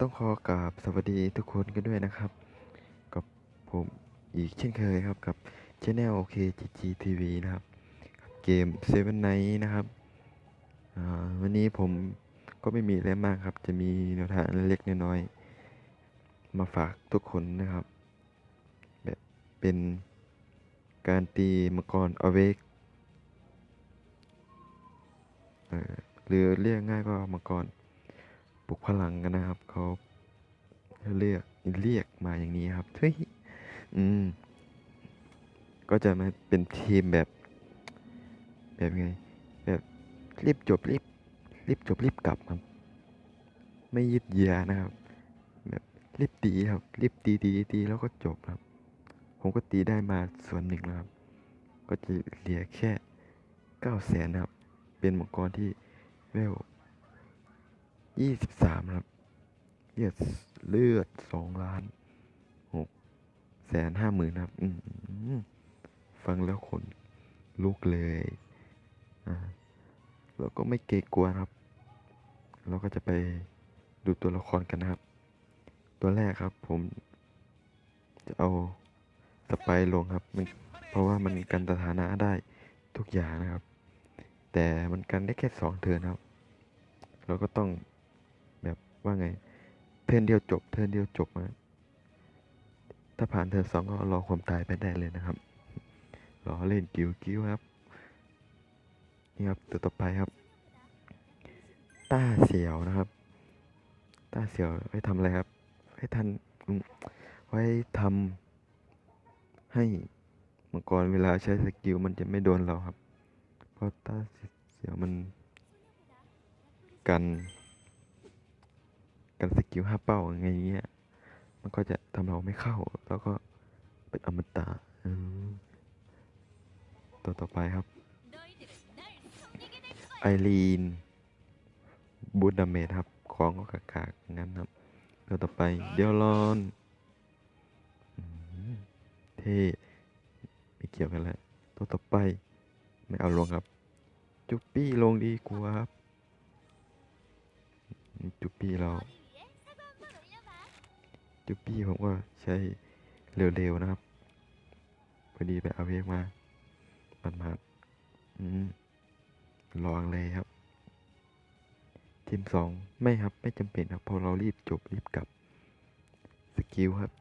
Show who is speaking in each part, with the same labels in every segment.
Speaker 1: ต้องขอกราบสวัสดีทุกคนกันด้วยนะครับ กับผมอีกเช่นเคยครับกับ Channel OKGGTV นะครับ เกม Seven Night นะครับวันนี้ผมก็ไม่มีอะไรมากครับ จะมีแนวทางเล็กน้อยมาฝากทุกคนนะครับ แบบเป็นการตีมังกรอเวกหรือเรียกง่ายก็มังกร ปลุกพลังกันนะครับเขาเรียกเรียกมาอย่างนี้ครับเฮ้ยอืม ก็จะมาเป็นทีมแบบ แบบไง แบบรีบจบรีบรีบจบรีบกลับครับ ไม่ยืดเยื้อนะครับ แบบรีบตีครับรีบตีตีตีแล้วก็จบครับ ผมก็ตีได้มาส่วนหนึ่งแล้วครับ ก็จะเหลือแค่เก้าแสนครับ เป็นมังกรที่เวล ยี่สิบสามครับเลือดเลือดสองล้านหกแสนห้าหมื่นครับฟังแล้วขนลุกเลยอ่าเราก็ไม่เกรงกลัวครับ เราก็จะไปดูตัวละครกันนะครับ ตัวแรกครับผมจะเอาสไปร์ลงครับมันเพราะว่ามันกันสถานะได้ทุกอย่างนะครับ แต่มันกันได้แค่สองเทินครับ เราก็ต้อง ว่าไง เทิร์นเดียวจบ เทิร์นเดียวจบนะถ้าผ่านเทิร์นสองก็รอความตายไปได้เลยนะครับรอเล่นกิ้วกิ้วครับ นี่ครับตัวต่อไปครับ ต้าเสียวนะครับ ต้าเสียวไว้ทำอะไรครับ ไว้ทันไว้ทำให้มังกรเวลาใช้สกิลมันจะไม่โดนเราครับ เพราะต้าเสียวมันกัน กันสกิลห้าเป้าไงเงี้ย มันก็จะทำเราไม่เข้า แล้วก็เป็นอมตะตัวต่อไปครับ ไอรีน บูดาเมจครับ ของก็กากๆงั้นครับ ตัวต่อไป เดียวรอนเท่ไม่เกี่ยวกันแล้ว ตัวต่อไป ไม่เอาลงครับ จุปปี้ลงดีกว่าครับจุปปี้เรา จุปปี้ผมก็ใช้เร็วๆนะครับพอดีไปเอาเวกมาปัดมาดๆอืมลองเลยครับ ทีมสองไม่ครับไม่จำเป็นครับพอเรารีบจบรีบกลับสกิลครับ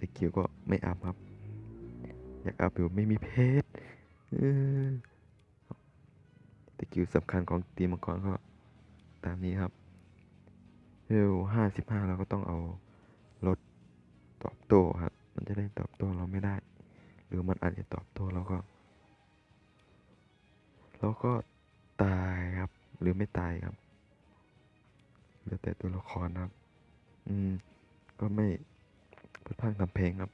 Speaker 1: สกิลก็ไม่อัพครับ อยากอัพอยู่ไม่มีเพชรสกิลสำคัญของตีมมังกรก็ตามนี้ครับ เร็วห้าสิบห้าเราก็ต้องเอารถตอบโต้ครับ มันจะได้ตอบโต้เราไม่ได้ หรือมันอาจจะตอบโต้เราก็เราก็ตายครับ หรือไม่ตายครับแล้วแต่ตัวละครครับ อืม ก็ไม่เพื่อพังทำเพลงครับ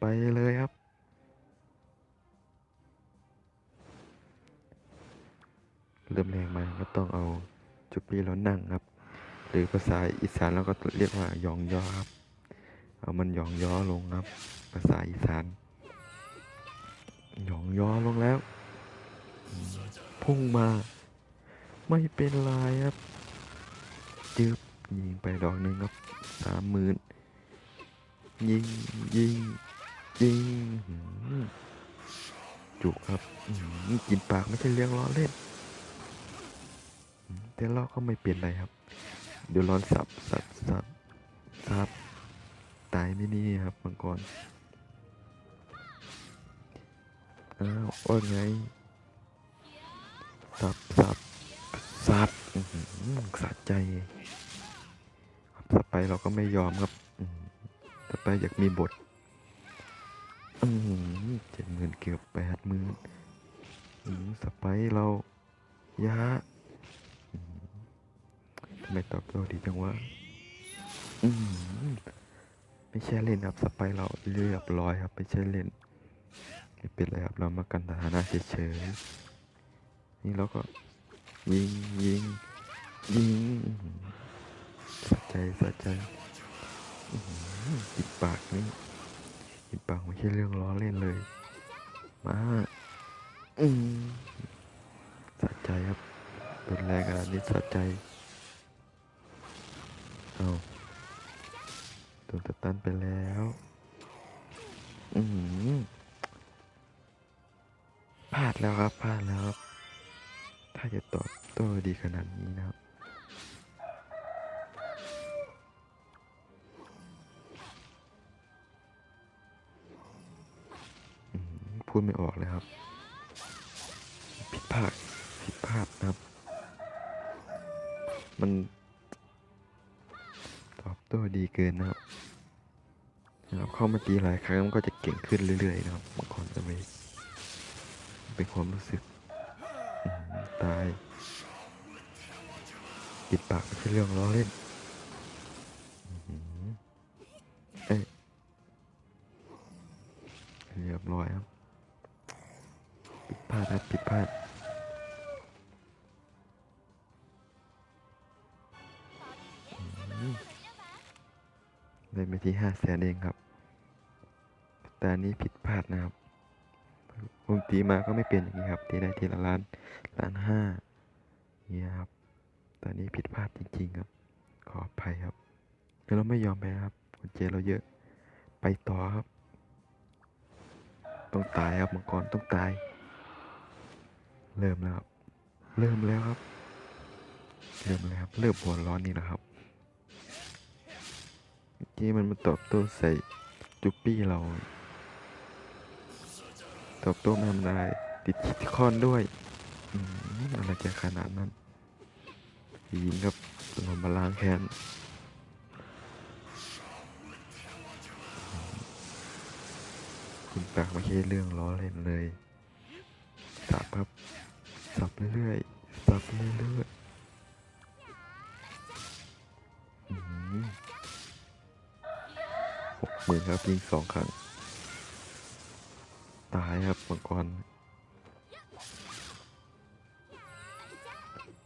Speaker 1: ไปเลยครับ เริ่มแรงมาก็ต้องเอาจุดปีแล้วนั่งครับ หรือภาษาอีสานเราก็เรียกว่าหยองยอครับ เอามันหยองยอลงครับ ภาษาอีสานหยองยอลงแล้ว พุ่งมา ไม่เป็นไรครับจึบยิงไปดอกหนึ่งครับสามหมื่นยิงยิงยิงจุกครับกินปากไม่ใช่เรื่องล้อเล่นแต่เราก็ไม่เป็นไรครับ เดี๋ยวร้อนสับสับสับสับตายไม่นี่ครับมังกรอ้าวว่าไงสับสับสับหือสะใจครับสไปเราก็ไม่ยอมครับอื้อหือสไปอยากมีบทเจ็ดหมื่นเกือบแปดหมื่นสไปเรายะ ทำไมตอบโต้ดีจังวะ อืมไม่ใช่เล่นครับสไปเราเรียบร้อยครับ ไม่ใช่เล่น ไม่เป็นไรครับเรามากันฐานะเฉยๆนี่เราก็ยิงยิงยิงสะใจสะใจอืมหิดปากนี่ปิดปากไม่ใช่เรื่องล้อเล่นเลย มาอืมสะใจครับเป็นแรงขนาดนี้สะใจ เอาโดนสตันไปแล้ว อือหือพลาดแล้วครับพลาดแล้วครับ ถ้าจะตอบโต้ดีขนาดนี้นะครับอืมพูดไม่ออกเลยครับ ผิดพลาดผิดพลาดนะครับ มัน ตอบโต้ดีเกินนะครับนะครับเข้ามาตีหลายครั้งมันก็จะเก่งขึ้นเรื่อยๆนะครับบางคนจะไม่เป็นความรู้สึกตายปิดปากไม่ใช่เรื่องล้อเล่น ได้ไปที่ห้าแสนเองครับ แต่นี้ผิดพลาดนะครับ ผมตีมาก็ไม่เป็นอย่างนี้ครับ ตีได้ทีละล้าน ล้านห้าเนี่ยครับแต่อันนี้ผิดพลาดจริง ๆ ครับ ขออภัยครับแล้วเราไม่ยอมแพ้ครับคนเจเราเยอะ ไปต่อครับ ต้องตายครับมังกรต้องตาย เริ่มแล้วครับ เริ่มแล้วครับ เริ่มแล้วครับ เริ่มหัวร้อนนี่แหละครับ กี้มันมาตอบโต้ใส่จุปปี้เรา ตอบโต้ไม่ทำได้ติดคิดคอนด้วยอืมอะไรจะขนาดนั้นยิงครับลงมาล้างแค้นคุณปากไม่ใช่เรื่องล้อเล่นเลย สับครับ สับเรื่อยๆ สับเรื่อยๆ มื่นครับยิงสองครั้ง ตายครับมังกร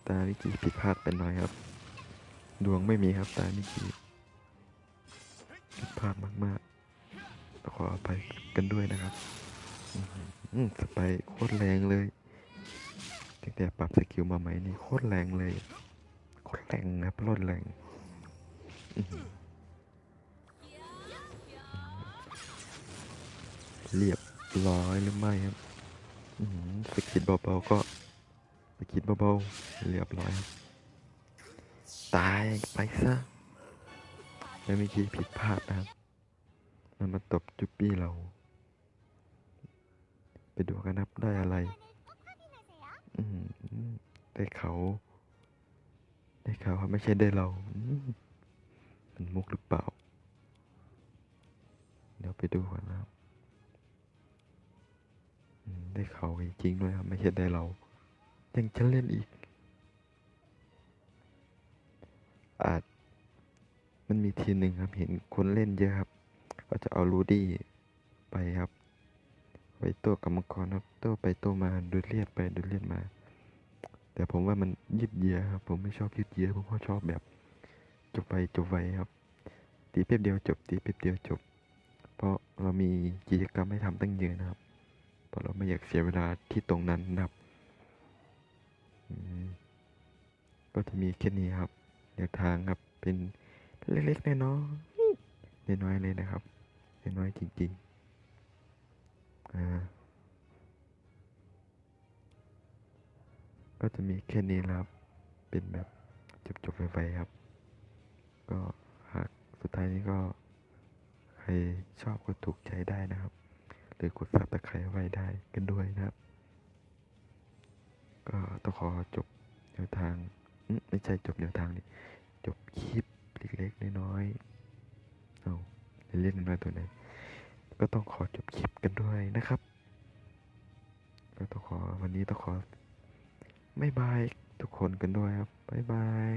Speaker 1: ตาเมื่อกี้ผิดพลาดไปหน่อยครับ ดวงไม่มีครับตาเมื่อกี้ผิดพลาดมากๆขออภัยกันด้วยนะครับอื้อหือสไปโคตรแรงเลยตั้งแต่ปรับสกิลมาใหม่นี่โคตรแรงเลยโคตรแรงนะครับโคตรแรง เรียบร้อยหรือไม่ครับอื้อหือสกิดเบาๆก็สกิดเบาๆเรียบร้อยครับตายไปซะแล้วเมื่อกี้ผิดพลาดนะครับ มันมาตบจุปปี้เรา ไปดูกันนะครับได้อะไรอือหือได้เขา ได้เขาครับไม่ใช่ได้เรามันมุกหรือเปล่า เดี๋ยวไปดูกันนะครับ ได้เขาจริงๆด้วยครับ ไม่ใช่ได้เรา ยังจะเล่นอีก อาจ มันมีทีหนึ่งครับ เห็นคนเล่นเยอะครับ ก็จะเอารูดี้ไปครับ ไปโต้กับมังกรครับโต้ไปโต้มาดูดเลียดไปดูดเลียดมา แต่ผมว่ามันยืดเยื้อครับ ผมไม่ชอบยืดเยื้อผมก็ชอบแบบจบไปจบไวครับตีเป๊บเดียวจบตีเป๊บเดียวจบ เพราะเรามีกิจกรรมให้ทำตั้งเยอะนะครับ เพราะเราไม่อยากเสียเวลาที่ตรงนั้นนะครับก็จะมีแค่นี้ครับแนวทางครับเป็นเล็กๆน้อยๆน้อยๆเลยนะครับน้อยๆจริงๆอ่าก็จะมีแค่นี้ครับ เป็นแบบจบๆไวๆครับ ก็หากสุดท้ายนี้ก็ ใครชอบก็ถูกใจได้นะครับ หรือกดซับตะไคร้ไว้ได้กันด้วยนะครับ ก็ต้องขอจบแนวทางไม่ใช่จบแนวทางนี่จบคลิปเล็กๆน้อยๆเอาเล่นๆน้อยตัวไหนก็ต้องขอจบคลิปกันด้วยนะครับก็ต้องขอวันนี้ต้องขอไม่บายทุกคนกันด้วยครับบ๊ายบาย